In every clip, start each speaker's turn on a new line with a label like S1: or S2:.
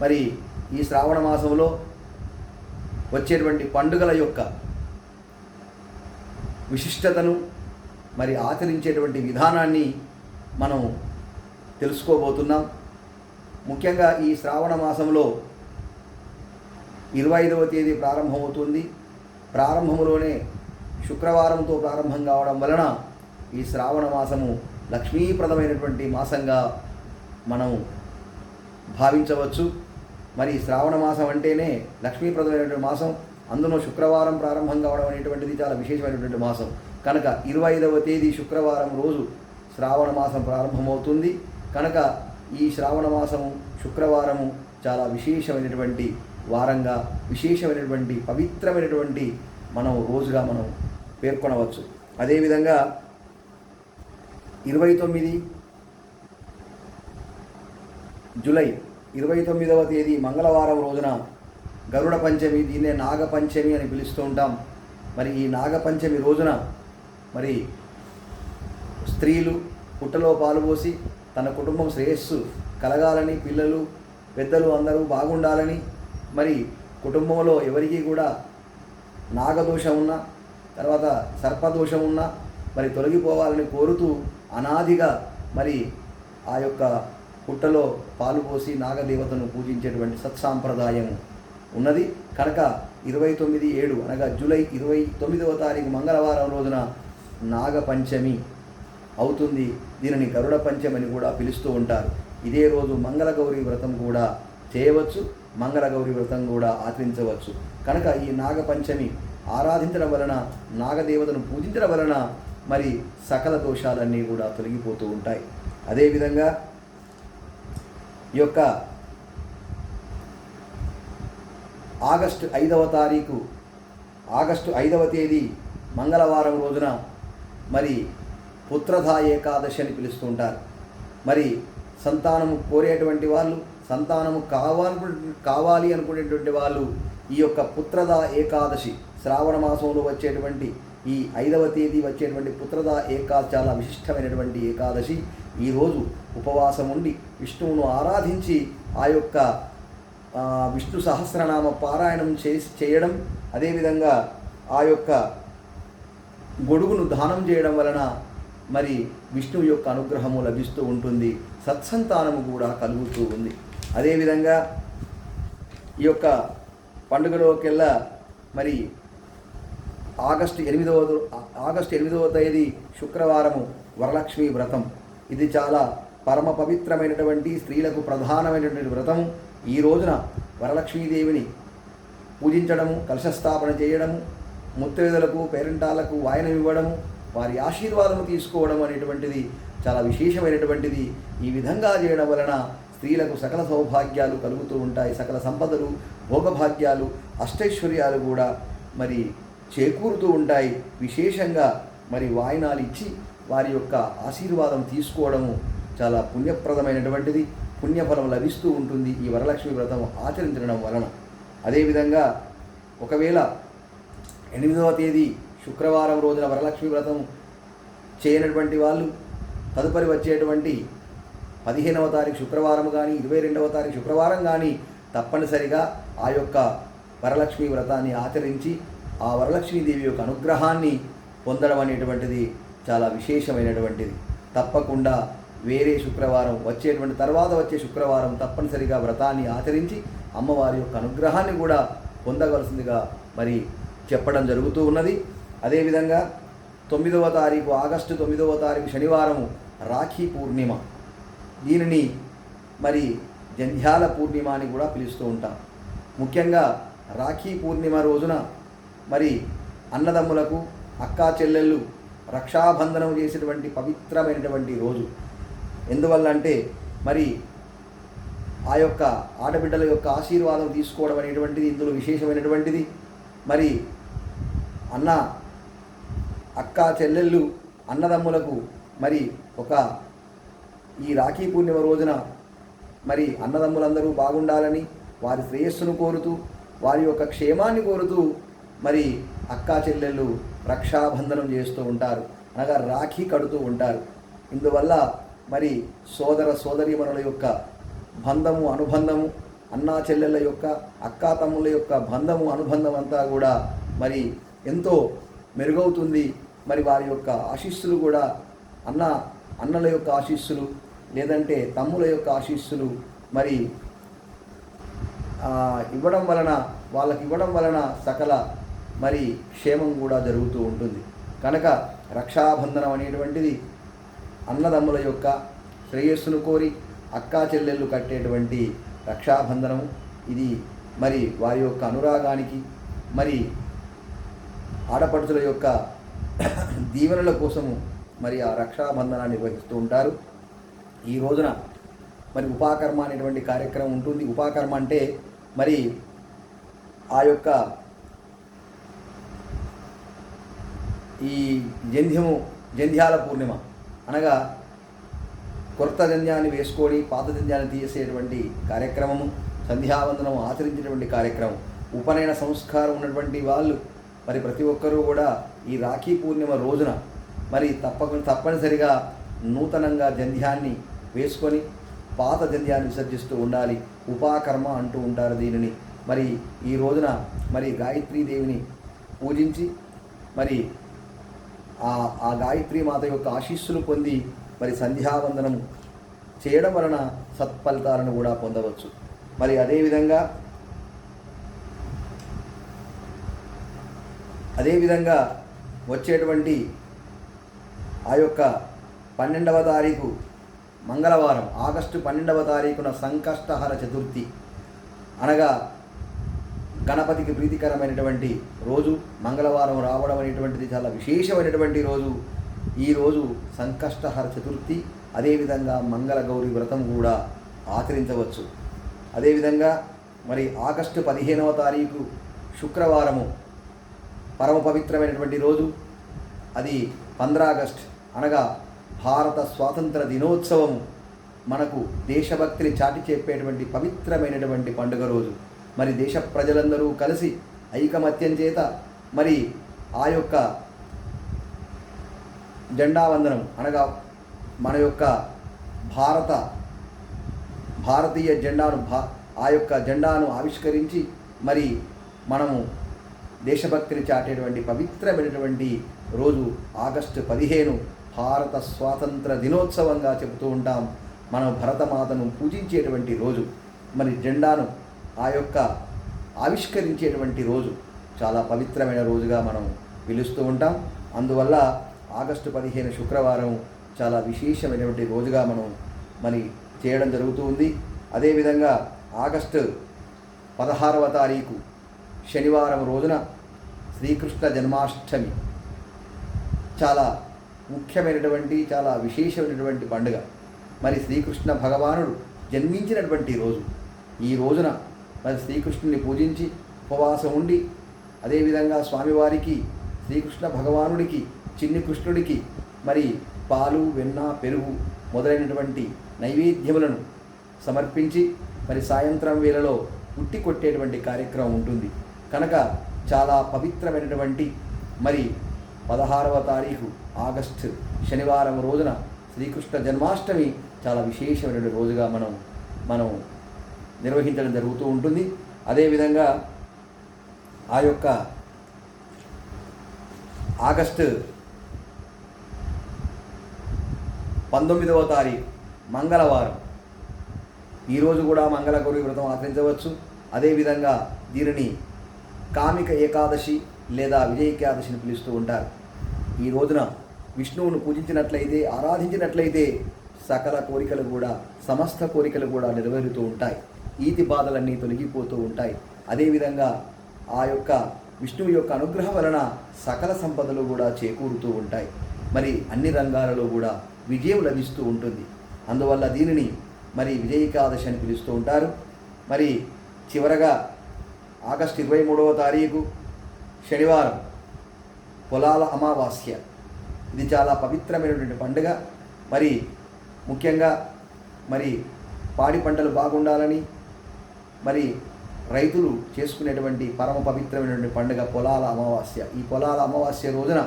S1: మరి ఈ శ్రావణ మాసంలో వచ్చేటువంటి పండుగల యొక్క విశిష్టతను మరి ఆచరించేటువంటి విధానాన్ని మనం తెలుసుకోబోతున్నాం. ముఖ్యంగా ఈ శ్రావణ మాసంలో ఇరవై ఐదవ తేదీ ప్రారంభమవుతుంది. ప్రారంభంలోనే శుక్రవారంతో ప్రారంభం కావడం వలన ఈ శ్రావణ మాసము లక్ష్మీప్రదమైనటువంటి మాసంగా మనం భావించవచ్చు. మరి శ్రావణ మాసం అంటేనే లక్ష్మీప్రదమైనటువంటి మాసం అందులో శుక్రవారం ప్రారంభం కావడం అనేటువంటిది చాలా విశేషమైనటువంటి మాసం. కనుక ఇరవై ఐదవ తేదీ శుక్రవారం రోజు శ్రావణ మాసం ప్రారంభమవుతుంది. కనుక ఈ శ్రావణ మాసము శుక్రవారము చాలా విశేషమైనటువంటి వారంగా విశేషమైనటువంటి పవిత్రమైనటువంటి మనం రోజుగా మనం పేర్కొనవచ్చు. అదేవిధంగా ఇరవై తొమ్మిది జూలై ఇరవై తొమ్మిదవ తేదీ మంగళవారం రోజున గరుడ పంచమి దీన్నే నాగపంచమి అని పిలుస్తూ ఉంటాం. మరి ఈ నాగపంచమి రోజున మరి స్త్రీలు పుట్టలో పాలుపోసి తన కుటుంబం శ్రేయస్సు కలగాలని పిల్లలు పెద్దలు అందరూ బాగుండాలని మరి కుటుంబంలో ఎవరికి కూడా నాగదోషం ఉన్నా తర్వాత సర్పదోషం ఉన్నా మరి తొలగిపోవాలని కోరుతూ అనాదిగా మరి ఆ యొక్క పుట్టలో పాలు పోసి నాగదేవతను పూజించేటువంటి సత్సాంప్రదాయం ఉన్నది. కనుక ఇరవై తొమ్మిది ఏడు అనగా జూలై ఇరవై తొమ్మిదవ తారీఖు మంగళవారం రోజున నాగపంచమి అవుతుంది. దీనిని గరుడ పంచమని కూడా పిలుస్తూ ఉంటారు. ఇదే రోజు మంగళగౌరి వ్రతం కూడా చేయవచ్చు. మంగళగౌరి వ్రతం కూడా ఆచరించవచ్చు. కనుక ఈ నాగపంచమి ఆరాధించడం వలన నాగదేవతను పూజించడం వలన మరి సకల దోషాలన్నీ కూడా తొలగిపోతూ ఉంటాయి. అదేవిధంగా ఈ యొక్క ఆగస్టు ఐదవ తారీఖు ఆగస్టు ఐదవ తేదీ మంగళవారం రోజున మరి పుత్రధా ఏకాదశి అని పిలుస్తుంటారు మరి సంతానము కోరేటువంటి వాళ్ళు సంతానము కావాలి కావాలి అనుకునేటువంటి వాళ్ళు ఈ యొక్క పుత్రదా ఏకాదశి శ్రావణ మాసంలో వచ్చేటువంటి ఈ ఐదవ తేదీ వచ్చేటువంటి పుత్రదా ఏకాదశి చాలా విశిష్టమైనటువంటి ఏకాదశి. ఈరోజు ఉపవాసం ఉండి విష్ణువును ఆరాధించి ఆ యొక్క విష్ణు సహస్రనామ పారాయణం చేసి చేయడం అదేవిధంగా ఆ యొక్క గొడుగును దానం చేయడం వలన మరి విష్ణువు యొక్క అనుగ్రహము లభిస్తూ ఉంటుంది సత్సంతానము కూడా కలుగుతూ ఉంది. అదేవిధంగా ఈ యొక్క పండుగలోకెల్లా మరి ఆగస్టు ఎనిమిదవ ఆగస్టు ఎనిమిదవ తేదీ శుక్రవారము వరలక్ష్మి వ్రతం. ఇది చాలా పరమ పవిత్రమైనటువంటి స్త్రీలకు ప్రధానమైనటువంటి వ్రతము ఈ రోజున వరలక్ష్మీదేవిని పూజించడము కలశస్థాపన చేయడము ముత్తైదులకు పేరెంటాలకు వాయనం ఇవ్వడము వారి ఆశీర్వాదము తీసుకోవడం అనేటువంటిది చాలా విశేషమైనటువంటిది. ఈ విధంగా చేయడం వలన స్త్రీలకు సకల సౌభాగ్యాలు కలుగుతూ ఉంటాయి. సకల సంపదలు భోగభాగ్యాలు అష్టైశ్వర్యాలు కూడా మరి చేకూరుతూ ఉంటాయి. విశేషంగా మరి వాయినాలు ఇచ్చి వారి యొక్క ఆశీర్వాదం తీసుకోవడము చాలా పుణ్యప్రదమైనటువంటిది. పుణ్యఫలం లభిస్తూ ఉంటుంది. ఈ వరలక్ష్మి వ్రతం ఆచరించడం వలన. అదేవిధంగా ఒకవేళ ఎనిమిదవ తేదీ శుక్రవారం రోజున వరలక్ష్మి వ్రతం చేయనటువంటి వాళ్ళు తదుపరి వచ్చేటువంటి పదిహేనవ తారీఖు శుక్రవారం కానీ ఇరవై రెండవ తారీఖు శుక్రవారం కానీ తప్పనిసరిగా ఆ యొక్క వరలక్ష్మి వ్రతాన్ని ఆచరించి ఆ వరలక్ష్మీదేవి యొక్క అనుగ్రహాన్ని పొందడం అనేటువంటిది చాలా విశేషమైనటువంటిది. తప్పకుండా వేరే శుక్రవారం వచ్చేటువంటి తర్వాత వచ్చే శుక్రవారం తప్పనిసరిగా వ్రతాన్ని ఆచరించి అమ్మవారి యొక్క అనుగ్రహాన్ని కూడా పొందవలసిందిగా మరి చెప్పడం జరుగుతూ ఉన్నది. అదేవిధంగా తొమ్మిదవ తారీఖు ఆగస్టు తొమ్మిదవ తారీఖు శనివారము రాఖీ పూర్ణిమ. దీనిని మరి జంధ్యాల పూర్ణిమ అని కూడా పిలుస్తూ ఉంటాం. ముఖ్యంగా రాఖీ పూర్ణిమ రోజున మరి అన్నదమ్ములకు అక్కా చెల్లెళ్ళు రక్షాబంధనం చేసేటువంటి పవిత్రమైనటువంటి రోజు. ఎందువల్ల అంటే మరి ఆ యొక్క ఆడబిడ్డల యొక్క ఆశీర్వాదం తీసుకోవడం అనేటువంటిది ఇందులో విశేషమైనటువంటిది. మరి అన్న అక్క చెల్లెళ్ళు అన్నదమ్ములకు మరి ఒక ఈ రాఖీ పూర్ణిమ రోజున మరి అన్నదమ్ములందరూ బాగుండాలని వారి శ్రేయస్సును కోరుతూ వారి యొక్క క్షేమాన్ని కోరుతూ మరి అక్కా చెల్లెళ్ళు రక్షాబంధనం చేస్తూ ఉంటారు. అనగా రాఖీ కడుతూ ఉంటారు. ఇందువల్ల మరి సోదర సోదరీమణుల యొక్క బంధము అనుబంధము అన్నా చెల్లెళ్ళ యొక్క అక్కా తమ్ముళ్ళ యొక్క బంధము అనుబంధం అంతా కూడా మరి ఎంతో మెరుగవుతుంది. మరి వారి యొక్క ఆశీస్సులు కూడా అన్న అన్నల యొక్క ఆశీస్సులు లేదంటే తమ్ముల యొక్క ఆశీస్సులు మరి ఇవ్వడం వలన వాళ్ళకి ఇవ్వడం వలన సకల మరి క్షేమం కూడా జరుగుతూ ఉంటుంది. కనుక రక్షాబంధనం అనేటువంటిది అన్నదమ్ముల యొక్క శ్రేయస్సును కోరి అక్కా చెల్లెళ్ళు కట్టేటువంటి రక్షాబంధనం ఇది మరి వారి యొక్క అనురాగానికి మరి ఆడపడుచుల యొక్క దీవెనల కోసము మరి ఆ రక్షాబంధనాన్ని నిర్వహిస్తూ ఉంటారు. ఈ రోజున మరి ఉపాకర్మ అనేటువంటి కార్యక్రమం ఉంటుంది. ఉపాకర్మ అంటే మరి ఆ యొక్క ఈ జంధ్యము జంధ్యాల పూర్ణిమ. అనగా కొత్త జంధ్యాన్ని వేసుకొని పాత జంధ్యాన్ని తీసేటువంటి కార్యక్రమము సంధ్యావందనం ఆచరించేటువంటి కార్యక్రమం ఉపనయన సంస్కారం ఉన్నటువంటి వాళ్ళు మరి ప్రతి ఒక్కరూ కూడా ఈ రాఖీ పూర్ణిమ రోజున మరి తప్పక తప్పనిసరిగా నూతనంగా జంధ్యాన్ని వేసుకొని పాత జంధ్యాన్ని విసర్జిస్తూ ఉండాలి. ఉపాకర్మ అంటూ ఉంటారు దీనిని. మరి ఈ రోజున మరి గాయత్రీదేవిని పూజించి మరి ఆ ఆ గాయత్రి మాత యొక్క ఆశీస్సులు పొంది మరి సంధ్యావందనం చేయడం వలన సత్ఫలితాలను కూడా పొందవచ్చు. మరి అదేవిధంగా అదేవిధంగా వచ్చేటువంటి ఆ యొక్క పన్నెండవ తారీఖు మంగళవారం ఆగస్టు పన్నెండవ తారీఖున సంకష్టహర చతుర్థి అనగా గణపతికి ప్రీతికరమైనటువంటి రోజు మంగళవారం రావడం అనేటువంటిది చాలా విశేషమైనటువంటి రోజు. ఈ రోజు సంకష్టహర చతుర్థి అదేవిధంగా మంగళ గౌరీ వ్రతం కూడా ఆచరించవచ్చు. అదేవిధంగా మరి ఆగస్టు పదిహేనవ తారీఖు శుక్రవారము పరమ పవిత్రమైనటువంటి రోజు. అది పంద్రాగస్ట్ అనగా భారత స్వాతంత్ర దినోత్సవం మనకు దేశభక్తిని చాటి చెప్పేటువంటి పవిత్రమైనటువంటి పండుగ రోజు. మరి దేశ ప్రజలందరూ కలిసి ఐకమత్యం చేత మరి ఆ యొక్క జెండా వందనం అనగా మన యొక్క భారత భారతీయ జెండాను భా ఆ యొక్క జెండాను ఆవిష్కరించి మరి మనము దేశభక్తిని చాటేటువంటి పవిత్రమైనటువంటి రోజు ఆగస్టు పదిహేను భారత స్వాతంత్ర దినోత్సవంగా చెబుతూ ఉంటాం. మనం భరతమాతను పూజించేటువంటి రోజు. మరి జెండాను ఆ యొక్క ఆవిష్కరించేటువంటి రోజు చాలా పవిత్రమైన రోజుగా మనం పిలుస్తూ ఉంటాం. అందువల్ల ఆగస్టు పదిహేను శుక్రవారం చాలా విశేషమైనటువంటి రోజుగా మనం మరి చేయడం జరుగుతూ ఉంది. అదేవిధంగా ఆగస్టు పదహారవ తారీఖు శనివారం రోజున శ్రీకృష్ణ జన్మాష్టమి చాలా ముఖ్యమైనటువంటి చాలా విశేషమైనటువంటి పండుగ. మరి శ్రీకృష్ణ భగవానుడు జన్మించినటువంటి రోజు. ఈ రోజున మరి శ్రీకృష్ణుని పూజించి ఉపవాసం ఉండి అదేవిధంగా స్వామివారికి శ్రీకృష్ణ భగవానుడికి చిన్ని కృష్ణుడికి మరి పాలు వెన్న పెరుగు మొదలైనటువంటి నైవేద్యములను సమర్పించి మరి సాయంత్రం వేళలో ఉట్టి కొట్టేటువంటి కార్యక్రమం ఉంటుంది. కనుక చాలా పవిత్రమైనటువంటి మరి పదహారవ తారీఖు ఆగస్టు శనివారం రోజున శ్రీకృష్ణ జన్మాష్టమి చాలా విశేషమైనటువంటి రోజుగా మనం మనం నిర్వహించడం జరుగుతూ ఉంటుంది. అదేవిధంగా ఆ యొక్క ఆగస్టు పంతొమ్మిదవ తారీఖు మంగళవారం. ఈరోజు కూడా మంగళగౌరి వ్రతం ఆచరించవచ్చు. అదేవిధంగా దీనిని కామిక ఏకాదశి లేదా విజయ ఏకాదశిని పిలుస్తూ ఉంటారు. ఈ రోజున విష్ణువును పూజించినట్లయితే ఆరాధించినట్లయితే సకల కోరికలు కూడా సమస్త కోరికలు కూడా నెరవేరుతూ ఉంటాయి. ఈతి బాధలన్నీ తొలగిపోతూ ఉంటాయి. అదేవిధంగా ఆ యొక్క విష్ణువు యొక్క అనుగ్రహం వలన సకల సంపదలు కూడా చేకూరుతూ ఉంటాయి. మరి అన్ని రంగాలలో కూడా విజయం లభిస్తూ ఉంటుంది. అందువల్ల దీనిని మరి విజయకాదశి అని పిలుస్తూ ఉంటారు. మరి చివరగా ఆగస్టు ఇరవై మూడవ తారీఖు శనివారం పొలాల అమావాస్య. ఇది చాలా పవిత్రమైనటువంటి పండుగ. మరి ముఖ్యంగా మరి పాడి పంటలు బాగుండాలని మరి రైతులు చేసుకునేటువంటి పరమ పవిత్రమైనటువంటి పండుగ పొలాల అమావాస్య. ఈ పొలాల అమావాస్య రోజున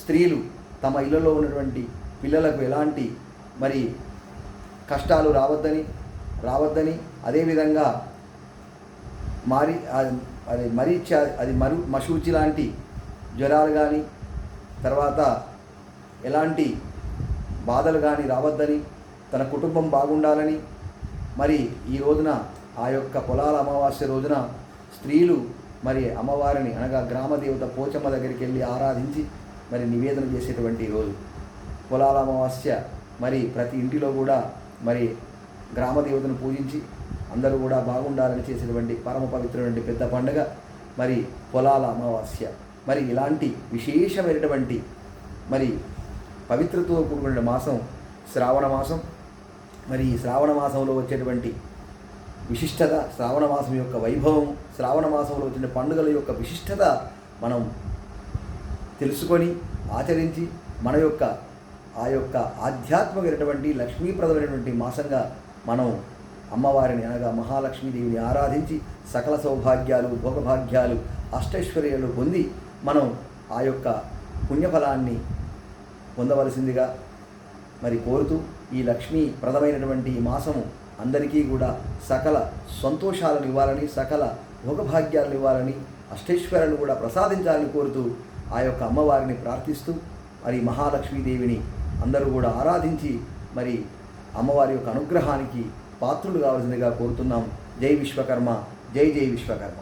S1: స్త్రీలు తమ ఇళ్ళలో ఉన్నటువంటి పిల్లలకు ఎలాంటి మరి కష్టాలు రావద్దని రావద్దని అదేవిధంగా మారి అది- అది అది మరు మశూచి లాంటి జ్వరాలు కానీ తర్వాత ఎలాంటి బాధలు కానీ రావద్దని తన కుటుంబం బాగుండాలని మరి ఈ రోజున ఆ యొక్క పొలాల అమావాస్య రోజున స్త్రీలు మరి అమ్మవారిని అనగా గ్రామదేవత పోచమ్మ దగ్గరికి వెళ్ళి ఆరాధించి మరి నివేదన చేసేటువంటి రోజు. పొలాల అమావాస్య మరి ప్రతి ఇంటిలో కూడా మరి గ్రామదేవతను పూజించి అందరూ కూడా బాగుండాలని చేసేటువంటి పరమ పవిత్రమైన పెద్ద పండుగ మరి పొలాల అమావాస్య. మరి ఇలాంటి విశేషమైనటువంటి మరి పవిత్రతో కూడుకున్న మాసం శ్రావణ మాసం. మరి ఈ శ్రావణ మాసంలో వచ్చేటువంటి విశిష్టత శ్రావణ మాసం యొక్క వైభవం శ్రావణ మాసంలో వచ్చిన పండుగల యొక్క విశిష్టత మనం తెలుసుకొని ఆచరించి మన యొక్క ఆ యొక్క ఆధ్యాత్మికమైనటువంటి లక్ష్మీప్రదమైనటువంటి మాసంగా మనం అమ్మవారిని అనగా మహాలక్ష్మీదేవిని ఆరాధించి సకల సౌభాగ్యాలు భోగభాగ్యాలు అష్టైశ్వర్యాలు పొంది మనం ఆ యొక్క పుణ్యఫలాన్ని పొందవలసిందిగా మరి కోరుతూ ఈ లక్ష్మీ ప్రదమైనటువంటి ఈ మాసము అందరికీ కూడా సకల సంతోషాలను ఇవ్వాలని సకల భోగభాగ్యాలను ఇవ్వాలని అష్టైశ్వర్యాలను కూడా ప్రసాదించాలని కోరుతూ ఆ యొక్క అమ్మవారిని ప్రార్థిస్తూ మరి మహాలక్ష్మీదేవిని అందరూ కూడా ఆరాధించి మరి అమ్మవారి యొక్క అనుగ్రహానికి పాత్రులు కావాల్సిందిగా కోరుతున్నాం. జై విశ్వకర్మ జై జై విశ్వకర్మ.